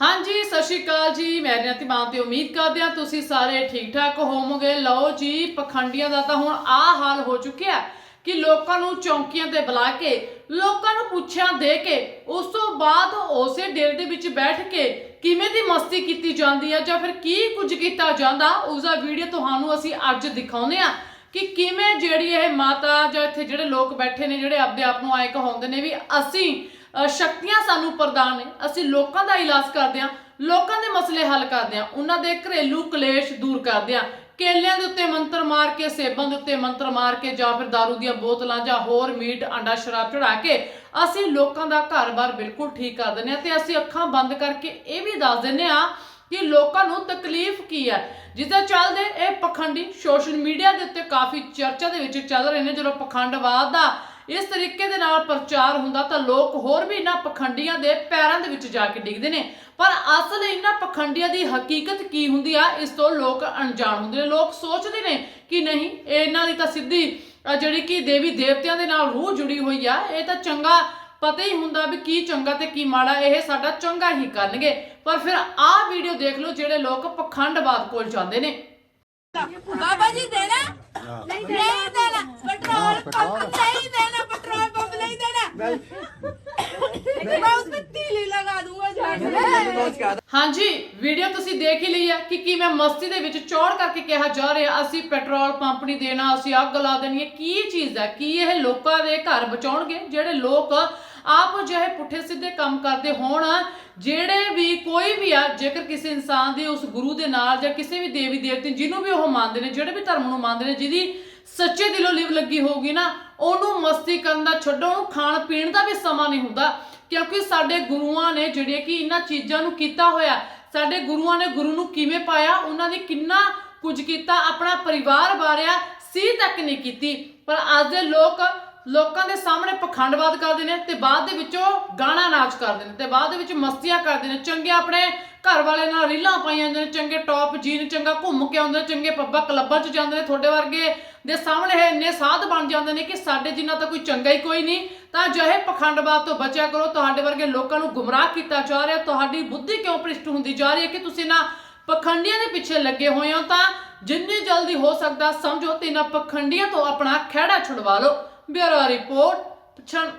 ਹਾਂਜੀ, ਸਤਿ ਸ਼੍ਰੀ ਅਕਾਲ ਜੀ। ਮੈਂ ਰਿਆਤੀ ਮਾਂ ਤੇ ਉਮੀਦ ਕਰਦੇ ਹਾਂ ਤੁਸੀਂ ਸਾਰੇ ਠੀਕ ਠਾਕ ਹੋਵੋਗੇ। ਲਓ ਜੀ, ਪਖੰਡੀਆਂ ਦਾ ਤਾਂ ਹੁਣ ਆ ਹਾਲ ਹੋ ਚੁੱਕਿਆ ਕਿ ਲੋਕਾਂ ਨੂੰ ਚੌਂਕੀਆਂ ਤੇ ਬੁਲਾ ਕੇ, ਲੋਕਾਂ ਨੂੰ ਪੁੱਛਿਆ ਦੇ ਕੇ, ਉਸ ਤੋਂ ਬਾਅਦ ਉਸੇ ਡੇਰੇ ਦੇ ਵਿੱਚ ਬੈਠ ਕੇ ਕਿਵੇਂ ਦੀ ਮਸਤੀ ਕੀਤੀ ਜਾਂਦੀ ਹੈ ਜਾਂ ਫਿਰ ਕੀ ਕੁਝ ਕੀਤਾ ਜਾਂਦਾ, ਉਸ ਦਾ ਵੀਡੀਓ ਤੁਹਾਨੂੰ ਅਸੀਂ ਅੱਜ ਦਿਖਾਉਂਦੇ ਹਾਂ ਕਿ ਕਿਵੇਂ ਜਿਹੜੀ ਇਹ ਮਾਤਾ ਜਾਂ ਇੱਥੇ ਜਿਹੜੇ ਲੋਕ ਬੈਠੇ ਨੇ, ਜਿਹੜੇ ਆਪਦੇ ਆਪ ਨੂੰ ਆਏ ਕਹਾਉਂਦੇ ਨੇ ਵੀ ਅਸੀਂ ਸ਼ਕਤੀਆਂ ਸਾਨੂੰ ਪ੍ਰਦਾਨ ਨੇ। ਅਸੀਂ ਲੋਕਾਂ ਦਾ ਇਲਾਜ ਕਰਦੇ ਹਾਂ, ਲੋਕਾਂ ਦੇ ਮਸਲੇ ਹੱਲ ਕਰਦੇ ਹਾਂ, ਉਹਨਾਂ ਦੇ ਘਰੇਲੂ ਕਲੇਸ਼ ਦੂਰ ਕਰਦੇ ਹਾਂ। ਕੇਲਿਆਂ ਦੇ ਉੱਤੇ ਮੰਤਰ ਮਾਰ ਕੇ, ਸੇਬਾਂ ਦੇ ਉੱਤੇ ਮੰਤਰ ਮਾਰ ਕੇ, ਜਾਂ ਫਿਰ दारू ਦੀਆਂ ਬੋਤਲਾਂ ਜਾਂ ਹੋਰ ਮੀਟ, ਅੰਡਾ, ਸ਼ਰਾਬ ਚੜਾ ਕੇ, ਅਸੀਂ ਲੋਕਾਂ ਦਾ ਘਰ-ਬਾਰ ਬਿਲਕੁਲ ਠੀਕ ਕਰ ਦਿੰਦੇ ਹਾਂ ਤੇ ਅਸੀਂ ਅੱਖਾਂ ਬੰਦ ਕਰਕੇ ਇਹ ਵੀ ਦੱਸ ਦਿੰਦੇ ਹਾਂ ਕਿ ਲੋਕਾਂ ਨੂੰ ਤਕਲੀਫ ਕੀ ਹੈ। ਜਿੱਦਾਂ ਚੱਲਦੇ ਇਹ ਪਖੰਡੀ ਸੋਸ਼ਲ ਮੀਡੀਆ ਦੇ ਉੱਤੇ ਕਾਫੀ ਚਰਚਾ ਦੇ ਵਿੱਚ ਚੱਲ ਰਹੇ ਨੇ, ਜਦੋਂ ਪਖੰਡਵਾਦ ਦਾ ਇਸ ਤਰੀਕੇ ਦੇ ਨਾਲ ਪ੍ਰਚਾਰ ਹੁੰਦਾ ਤਾਂ ਲੋਕ ਹੋਰ ਵੀ ਇਹਨਾਂ ਪਖੰਡੀਆਂ ਦੇ ਪੈਰਾਂ ਦੇ ਵਿੱਚ ਜਾ ਕੇ ਡਿੱਗਦੇ ਨੇ। ਪਰ ਅਸਲ ਇਹਨਾਂ ਪਖੰਡੀਆਂ ਦੀ ਹਕੀਕਤ ਕੀ ਹੁੰਦੀ ਆ ਇਸ ਤੋਂ ਲੋਕ ਅਣਜਾਣ ਹੁੰਦੇ ਨੇ। ਲੋਕ ਸੋਚਦੇ ਨੇ ਕਿ ਨਹੀਂ ਇਹਨਾਂ ਦੀ ਤਾਂ ਸਿੱਧੀ ਜਿਹੜੀ ਕਿ ਦੇਵੀ ਦੇਵਤਿਆਂ ਦੇ ਨਾਲ ਰੂਹ ਜੁੜੀ ਹੋਈ ਆ ਇਹ ਤਾਂ ਚੰਗਾ ਪਤਾ ਹੀ ਹੁੰਦਾ ਵੀ ਕੀ ਚੰਗਾ ਤੇ ਕੀ ਮਾੜਾ ਇਹ ਸਾਡਾ ਚੰਗਾ ਹੀ ਕਰਨਗੇ। ਪਰ ਫਿਰ ਆਹ ਵੀਡੀਓ ਦੇਖ ਲਓ ਜਿਹੜੇ ਲੋਕ ਪਖੰਡਵਾਦ ਕੋਲ ਜਾਂਦੇ ਨੇ। ਬਾਬਾ ਜੀ ਦੇਣਾ? ਨਹੀਂ ਦੇਣਾ ਪੈਟਰੋਲ ਪੰਪ ਨਹੀਂ ਦੇਣਾ। मैं उस पे तीली लगा दूंगा जाके ਹਾਂਜੀ ਵੀਡੀਓ ਤੁਸੀਂ ਦੇਖ ਹੀ ਲਈ ਹੈ ਕਿ ਕਿਵੇਂ ਮਸਤੀ ਦੇ ਵਿੱਚ ਚੌੜ ਕਰਕੇ ਕਿਹਾ ਜਾ ਰਿਹਾ ਅਸੀਂ ਪੈਟਰੋਲ ਪੰਪ ਨਹੀਂ ਦੇਣਾ ਅਸੀਂ ਅੱਗ ਲਾ ਦੇਣੀ ਹੈ ਕੀ ਚੀਜ਼ ਹੈ ਕੀ ਇਹ ਲੋਕਾਂ ਦੇ ਘਰ ਬਚਾਉਣਗੇ ਜਿਹੜੇ ਲੋਕ ਆਪ ਜਿਹੇ ਪੁੱਠੇ ਸਿੱਧੇ ਕੰਮ ਕਰਦੇ ਹੋਣ ਜਿਹੜੇ ਵੀ ਕੋਈ ਵੀ ਆ ਜੇਕਰ ਕਿਸੇ ਇਨਸਾਨ ਦੀ ਉਸ ਗੁਰੂ ਦੇ ਨਾਲ ਜਾਂ ਕਿਸੇ ਵੀ ਦੇਵੀ ਦੇਵਤੇ ਜਿਹਨੂੰ ਵੀ ਉਹ ਮੰਨਦੇ ਨੇ ਜਿਹੜੇ ਵੀ ਧਰਮ ਨੂੰ ਮੰਨਦੇ ਨੇ ਜਿਹਦੀ ਸੱਚੇ ਦਿਲੋਂ ਲਿਵ ਲੱਗੀ ਹੋਊਗੀ ਨਾ, ਉਹਨੂੰ ਮਸਤੀ ਕਰਨ ਦਾ ਛੱਡੋ, ਉਹਨੂੰ ਖਾਣ ਪੀਣ ਦਾ ਵੀ ਸਮਾਂ ਨਹੀਂ ਹੁੰਦਾ। ਕਿਉਂਕਿ ਸਾਡੇ ਗੁਰੂਆਂ ਨੇ ਜਿਹੜੇ ਕਿ ਇਹਨਾਂ ਚੀਜ਼ਾਂ ਨੂੰ ਕੀਤਾ ਹੋਇਆ, ਸਾਡੇ ਗੁਰੂਆਂ ਨੇ ਗੁਰੂ ਨੂੰ ਕਿਵੇਂ ਪਾਇਆ, ਉਹਨਾਂ ਨੇ ਕਿੰਨਾ ਕੁਝ ਕੀਤਾ, ਆਪਣਾ ਪਰਿਵਾਰ ਵਾਰਿਆ, ਸੀ ਤੱਕ ਨਹੀਂ ਕੀਤੀ। ਪਰ ਅੱਜ ਦੇ ਲੋਕ ਲੋਕਾਂ ਦੇ ਸਾਹਮਣੇ ਪਖੰਡਵਾਦ ਕਰਦੇ ਨੇ ਤੇ ਬਾਅਦ ਦੇ ਵਿੱਚੋਂ ਗਾਣਾ ਨਾਚ ਕਰਦੇ ਨੇ ਤੇ ਬਾਅਦ ਦੇ ਵਿੱਚ ਮਸਤੀਆਂ ਕਰਦੇ ਨੇ। ਚੰਗੇ ਆਪਣੇ ਘਰ ਵਾਲੇ ਨਾਲ ਰੀਲਾਂ ਪਾਈਆਂ ਜਾਂਦੇ ਨੇ, ਚੰਗੇ ਟੌਪ ਜੀਨ, ਚੰਗਾ ਘੁੰਮ ਕੇ ਆਉਂਦੇ ਨੇ, ਚੰਗੇ ਪੱਬਾ ਕਲੱਬਾਂ 'ਚ ਜਾਂਦੇ ਨੇ, ਤੁਹਾਡੇ ਵਰਗੇ ਦੇ ਸਾਹਮਣੇ ਇਹ ਇੰਨੇ ਸਾਧ ਬਣ ਜਾਂਦੇ ਨੇ ਕਿ ਸਾਡੇ ਜਿੰਨਾ ਤਾਂ ਕੋਈ ਚੰਗਾ ਹੀ ਕੋਈ ਨਹੀਂ, ਤਾਂ ਜਿਹੇ ਪਖੰਡਵਾਦ ਤੋਂ ਬਚਿਆ ਕਰੋ, ਤੁਹਾਡੇ ਵਰਗੇ ਲੋਕਾਂ ਨੂੰ ਗੁੰਮਰਾਹ ਕੀਤਾ ਜਾ ਰਿਹਾ, ਤੁਹਾਡੀ ਬੁੱਧੀ ਕਿਉਂ ਭ੍ਰਿਸ਼ਟ ਹੁੰਦੀ ਜਾ ਰਹੀ ਹੈ ਕਿ ਤੁਸੀਂ ਨਾ ਪਖੰਡੀਆਂ ਦੇ ਪਿੱਛੇ ਲੱਗੇ ਹੋਏ ਹੋ, ਤਾਂ ਜਿੰਨੀ ਜਲਦੀ ਹੋ ਸਕਦਾ ਸਮਝੋ ਤੇ ਇਹਨਾਂ ਪਖੰਡੀਆਂ ਤੋਂ ਆਪਣਾ ਖਹਿੜਾ ਛੁਡਵਾ ਲਓ। Bureau report, ਪਛਣ